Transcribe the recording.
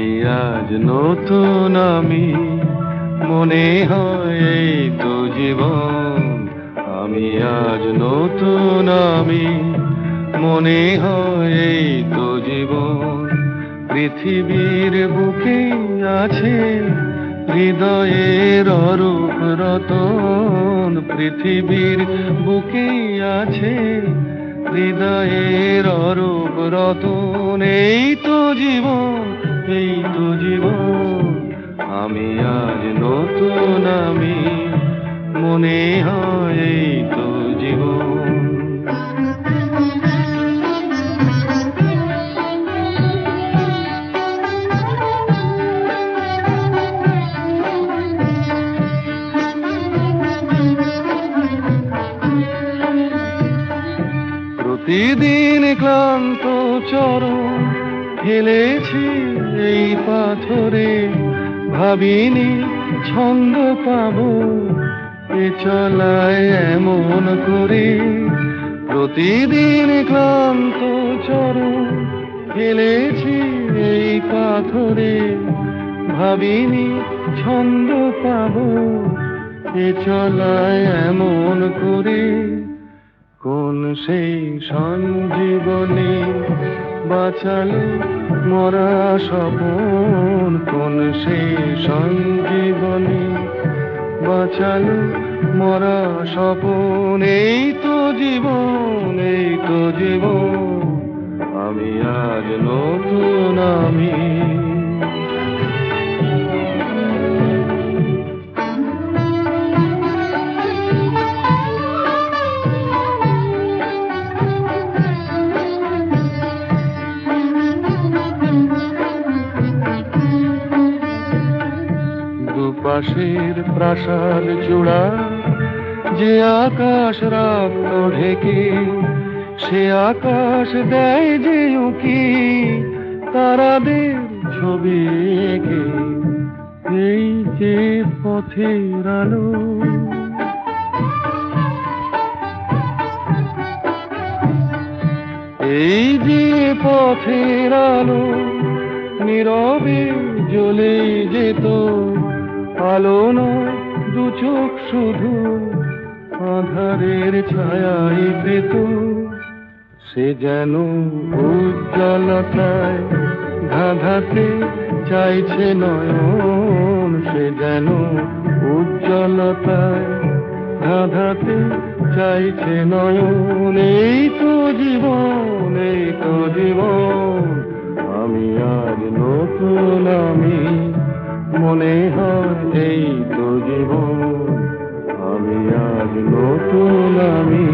আমি আজ নতুন আমি। মনে হয় তো জীবন। আমি আজ নতুন আমি। মনে হয় তো জীবন। পৃথিবীর বুকে আছে হৃদয়ের অরূপ রতন। পৃথিবীর বুকে আছে হৃদয়ের অরূপ রতন। এই তো জীবন আমি আজ নতুন আমি। মনে হয় তো জীবন। প্রতিদিন ক্লান্ত চরণ ফেলেছি এই পাথরে। ভাবিনি ছন্দ পাবো, এ চলায় এমন করে। প্রতিদিন ক্লান্ত চরণ ফেলেছি এই পাথরে। ভাবিনি ছন্দ পাবো, এ চলায় এমন করে। কোন সেই সঞ্জীবনী বাঁচালো মরা স্বপন কোন সেই সঞ্জীবনী বাঁচালে মরা স্বপন, এই তো জীবন, এই তো জীবন। আমি আজ নতুন আমি দুপাশের প্রাসাদ চূড়া, যে আকাশ রাখত ঢেকে, সে আকাশ দেয় যে উকি, তারাদের ছবি এঁকে। এই যে পথের আলো। এই যে পথের আলো, নীরবে জ্বলে যেত। আলো নয়, দু চোখ শুধু আধারের ছায়াই পেত সে যেন উজ্জ্বলতায় ধাঁধাতে চাইছে নয়ন, সে যেন উজ্জ্বলতায় ধাঁধাতে চাইছে নয়ন। এই তো জীবন, এই এই তো জীবন আমি আজ নতুন আমি।